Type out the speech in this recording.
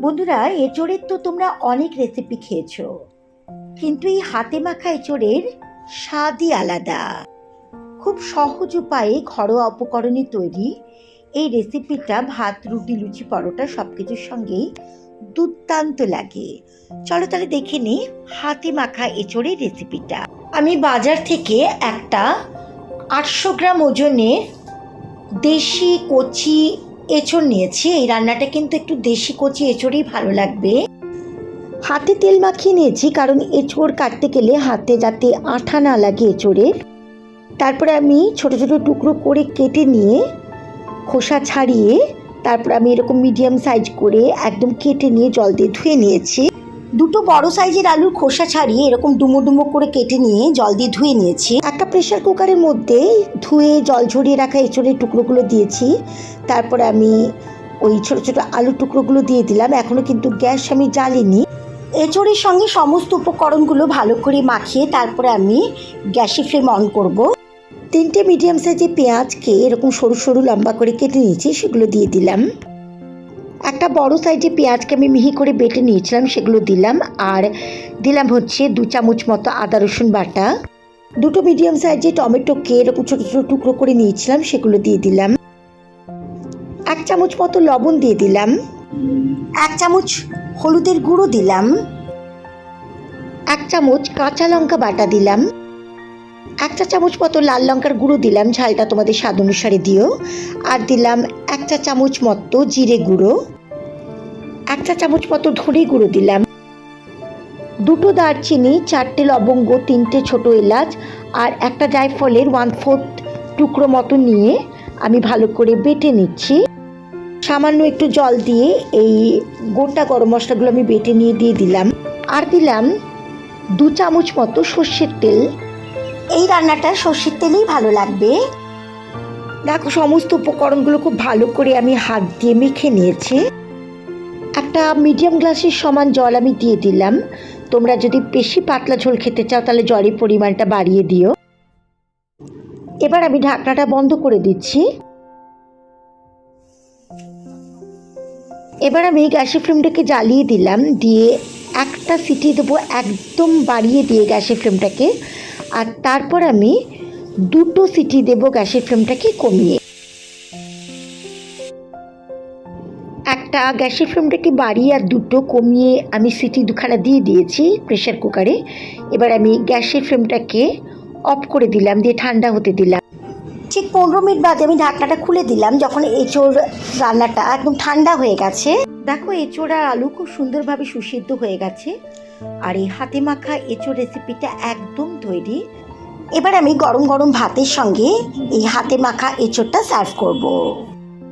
বন্ধুরা, এঁচড়ের তো তোমরা অনেক রেসিপি খেয়েছো। কিন্তু এই হাতে মাখা এঁচড়ের স্বাদই আলাদা। খুব সহজ উপায়ে ঘরোয়া উপকরণে তৈরি এই রেসিপিটা ভাত, রুটি, লুচি, পরোটা সব কিছুর সঙ্গেই দুর্দান্ত লাগে। চলো তাহলে দেখে নিই হাতে মাখা এঁচড়ের রেসিপিটা আমি বাজার থেকে একটা আটশো গ্রাম ওজনের দেশি কচি এঁচড় নিয়েছি। এই রান্নাটা কিন্তু একটু দেশি কচি এঁচড়ই ভালো লাগবে। হাতে তেল মাখিয়ে নিয়েছি, কারণ এঁচড় কাটতে গেলে হাতে যাতে আঠা না লাগে এঁচড়ের তারপরে আমি ছোট ছোট টুকরো করে কেটে নিয়ে খোসা ছাড়িয়ে, তারপর আমি এরকম মিডিয়াম সাইজ করে একদম কেটে নিয়ে জল দিয়ে ধুয়ে নিয়েছি। দুটো বড় সাইজের আলুর খোসা ছাড়িয়ে এরকম ডুমো ডুমো করে কেটে নিয়ে জল দিয়ে ধুয়ে নিয়েছি। একটা প্রেশার কুকারের মধ্যে ধুয়ে জল ঝরিয়ে রাখা এঁচড়ের টুকরোগুলো দিয়েছি। তারপরে আমি ওই ছোটো ছোটো আলুর টুকরোগুলো দিয়ে দিলাম। এখনও কিন্তু গ্যাস আমি জ্বালিনি। এঁচড়ের সঙ্গে সমস্ত উপকরণগুলো ভালো করে মাখিয়ে তারপরে আমি গ্যাসে ফ্লেম অন করব। তিনটে মিডিয়াম সাইজের পেঁয়াজকে এরকম সরু সরু লম্বা করে কেটে নিয়েছি, সেগুলো দিয়ে দিলাম। একটা বড় সাইজের পেঁয়াজকে আমি মিহি করে বেটে নিয়েছিলাম, সেগুলো দিলাম। আর দিলাম হচ্ছে দু চামচ মতো আদা রসুন বাটা। দুটো মিডিয়াম সাইজের টমেটোকে এরকম ছোটো ছোটো টুকরো করে নিয়েছিলাম, সেগুলো দিয়ে দিলাম। এক চামচ মতো লবণ দিয়ে দিলাম। এক চামচ হলুদের গুঁড়ো দিলাম। এক চামচ কাঁচা লঙ্কা বাটা দিলাম। এক চা চামচ মতো লাল লঙ্কার গুঁড়ো দিলাম, ঝালটা তোমাদের স্বাদ অনুসারে দিও। আর দিলাম এক চা চামচ মতো জিরে গুঁড়ো। এক চা চামচ মতো ধনে গুঁড়ো দিলাম। দুটো দারচিনি, চারটে লবঙ্গ, তিনটে ছোট এলাচ, আর একটা জায়ফলের ওয়ান ফোর্থ টুকরো মতো নিয়ে আমি ভালো করে বেটে নিচ্ছি। সামান্য একটু জল দিয়ে এই গোটা গরম মশলাগুলো আমি বেটে নিয়ে দিয়ে দিলাম। আর দিলাম দু চামচ মতো সর্ষের তেল। এই রান্নাটা সর্ষের তেলেই ভালো লাগবে। দেখো, সমস্ত উপকরণগুলো খুব ভালো করে আমি হাত দিয়ে মেখে নিয়েছি। একটা মিডিয়াম গ্লাসের সমান জল আমি দিয়ে দিলাম। তোমরা যদি বেশি পাতলা ঝোল খেতে চাও, তাহলে জলের পরিমাণটা বাড়িয়ে দিও। এবার আমি ঢাকনাটা বন্ধ করে দিচ্ছি। এবার আমি গ্যাসের ফ্লেমটাকে জ্বালিয়ে দিলাম, দিয়ে একটা সিটি দেবো, একদম বাড়িয়ে দিয়ে গ্যাসের ফ্লেমটাকে। আর তারপর আমি দুটো সিটি দেবো গ্যাসের ফ্লেমটাকে কমিয়ে। একটা গ্যাসের ফ্লেমটাকে বাড়িয়ে আর দুটো কমিয়ে আমি সিটি দুখানা দিয়ে দিয়েছি প্রেশার কুকারে। এবার আমি গ্যাসের ফ্লেমটাকে অফ করে দিলাম, দিয়ে ঠান্ডা হতে দিলাম। ঠিক পনেরো মিনিট বাদে আমি ঢাকনাটা খুলে দিলাম, যখন এঁচোড় রান্নাটা একদম ঠান্ডা হয়ে গেছে। দেখো, এঁচোড় আর আলু খুব সুন্দরভাবে সুসিদ্ধ হয়ে গেছে। আর এই হাতে মাখা এঁচোড় রেসিপিটা একদম তৈরি। এবার আমি গরম গরম ভাতের সঙ্গে এই হাতে মাখা এঁচোড়টা সার্ভ করব।